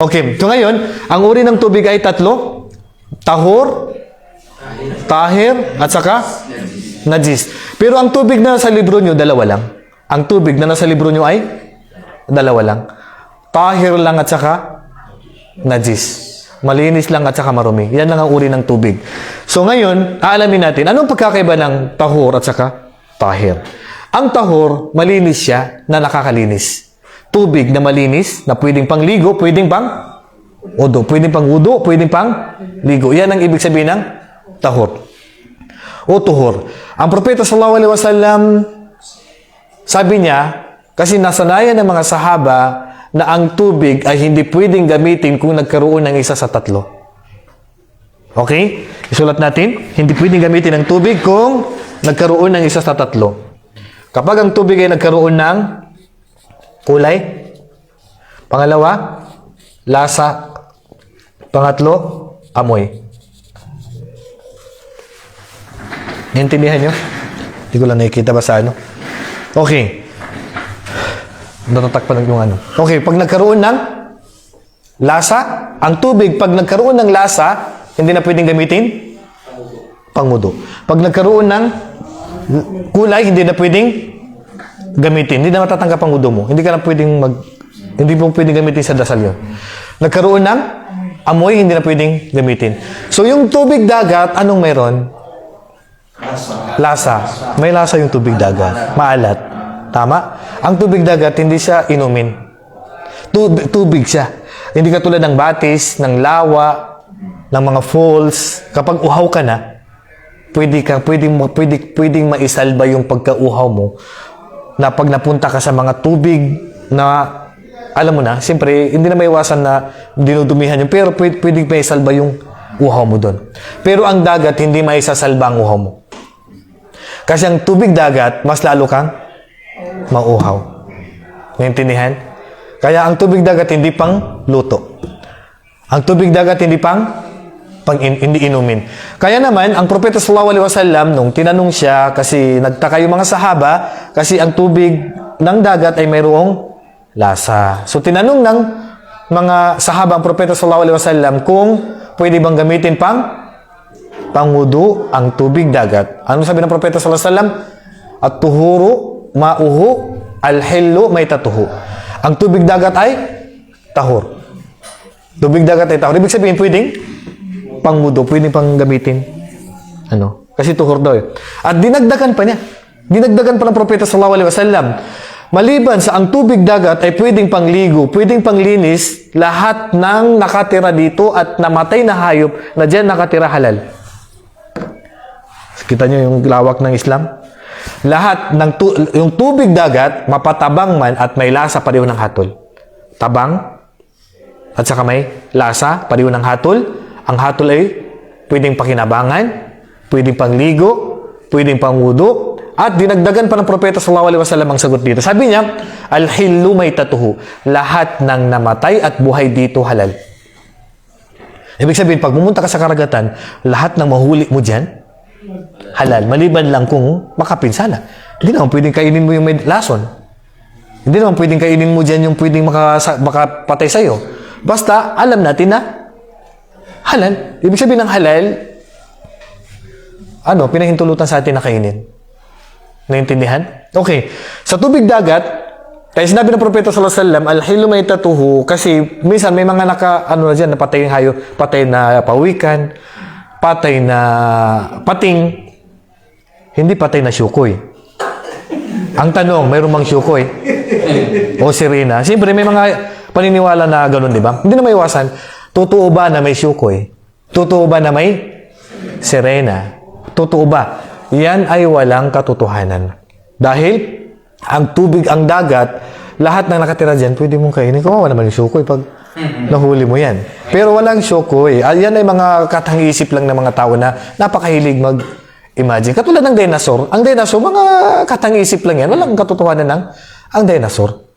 Okay, so ngayon, ang uri ng tubig ay tatlo. Tahor, tahir, at saka najis. Pero ang tubig na nasa libro nyo, dalawa lang. Ang tubig na nasa libro nyo ay dalawa lang. Tahir lang at saka najis. Malinis lang at saka marumi. Yan lang ang uri ng tubig. So ngayon, aalamin natin, anong pagkakaiba ng tahor at saka tahir? Ang tahor, malinis siya na nakakalinis. Tubig na malinis, na pwedeng pangligo, pwedeng pang udo. Pwedeng pang udo, pwedeng pang ligo. Yan ang ibig sabihin ng tahor. O tuhor. Ang propeta sallallahu alaihi wasallam sabi niya, kasi nasanayan ng mga sahaba na ang tubig ay hindi pwedeng gamitin kung nagkaroon ng isa sa tatlo. Okay? Isulat natin, hindi pwedeng gamitin ang tubig kung nagkaroon ng isa sa tatlo. Kapag ang tubig ay nagkaroon ng kulay, pangalawa, lasa, pangatlo, amoy. Naintindihan nyo? Hindi ko lang nakikita ba sa ano? Okay. Natatakpan yung ano. Okay, pag nagkaroon ng lasa, ang tubig, pag nagkaroon ng lasa, hindi na pwedeng gamitin? Pangudo. Pag nagkaroon ng kulay, hindi na pwedeng gamitin. Hindi na matatanggap ang udo mo. Hindi ka na pwedeng mag... Hindi mo pwedeng gamitin sa dasal yun. Nagkaroon ng amoy, hindi na pwedeng gamitin. So, yung tubig dagat, anong meron? Lasa. May lasa yung tubig dagat. Maalat. Tama? Ang tubig dagat, hindi siya inumin. Tubig, tubig siya. Hindi katulad ng batis, ng lawa, ng mga falls. Kapag uhaw ka na, pwede ka, pwedeng, pwede, pwedeng maisalba yung pagkauhaw mo na pag napunta ka sa mga tubig na alam mo na, siyempre, hindi na may iwasan na dinudumihan yun, pero pwede, pwedeng may salba yung uhaw mo doon. Pero ang dagat, hindi may sasalba ang uhaw mo. Kasi ang tubig dagat, mas lalo kang mauhaw. Naintindihan? Kaya ang tubig dagat, hindi pang luto. Ang tubig dagat, hindi pang pang in, hindi inumin. Kaya naman, ang propeta sallallahu alaihi wasallam nung tinanong siya kasi nagtaka yung mga sahaba kasi ang tubig ng dagat ay mayroong lasa. So tinanong ng mga sahaba ang propeta sallallahu alaihi wasallam kung pwede bang gamitin pang pangudu ang tubig dagat. Ano sabi ng propeta sallallahu alaihi wasallam? At tuhuru mauhu al-hillu may tatuhu. Ang tubig dagat ay tahur. Tubig dagat ay tahur. Ibig sabihin, pwedeng pangmudo, pwedeng pang gamitin. Ano? Kasi tuhur daw eh. At dinagdagan pa niya. Dinagdagan pa ng propeta sallallahu alaihi wasallam. Maliban sa ang tubig dagat ay pwedeng pangligo, pwedeng panglinis, lahat ng nakatira dito at namatay na hayop na dyan nakatira halal. Kita nyo yung lawak ng Islam? Lahat ng tu- yung tubig dagat, mapatabang man at may lasa pareho ng hatol. Tabang at saka may lasa pareho ng hatol. Ang hatol ay pwedeng pakinabangan, pwedeng pangligo, pwedeng pangudo, at dinagdagan pa ng propeta sallallahu alaihi wasallam ang sagot dito. Sabi niya, al-hillu may tatuhu. Lahat ng namatay at buhay dito halal. Ibig sabihin, pag pumunta ka sa karagatan, lahat ng mahuli mo dyan, halal. Maliban lang kung makapinsala. Hindi naman pwedeng kainin mo yung may lason. Hindi naman pwedeng kainin mo dyan yung pwedeng makasa, makapatay sa'yo. Basta, alam natin na halal. Ibig sabihin ng halal, ano, pinahintulutan sa atin na kainin. Naintindihan? Okay. Sa tubig dagat, kaya sinabi ng propeta sallallahu alaihi wasallam, al-hilu may tatuhu kasi minsan may mga naka ano na diyan napatay yung hayo, patay na pawikan, patay na pating, hindi patay na syukoy. Ang tanong, mayroong mang syukoy o sirena. Siyempre may mga paniniwala na ganun, di ba? Hindi na maiwasan. Totoo ba na may syukoy? Totoo ba na may sirena? Totoo ba? Yan ay walang katotohanan. Dahil ang tubig, ang dagat, lahat ng nakatira dyan, pwede mong kainin. Kawawa naman yung syukoy pag nahuli mo yan. Pero walang syukoy. Ah, Yan ay mga katang-isip lang ng mga tao na napakahilig mag-imagine. Katulad ng dinosaur. Ang dinosaur, mga katang-isip lang yan. Walang katotohanan ng ang dinosaur.